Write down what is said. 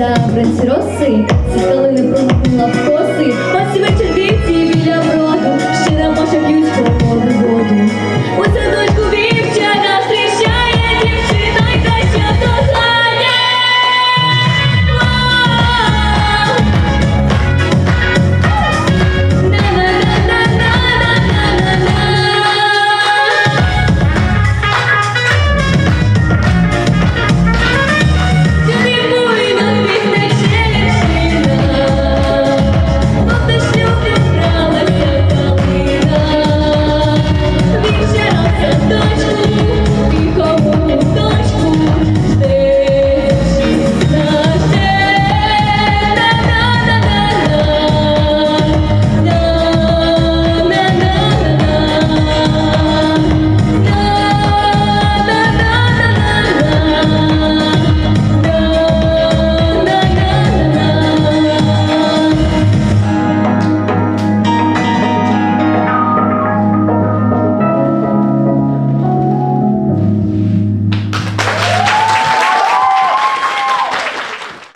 забрать роси, зі стали не промокнула в коси, а свечер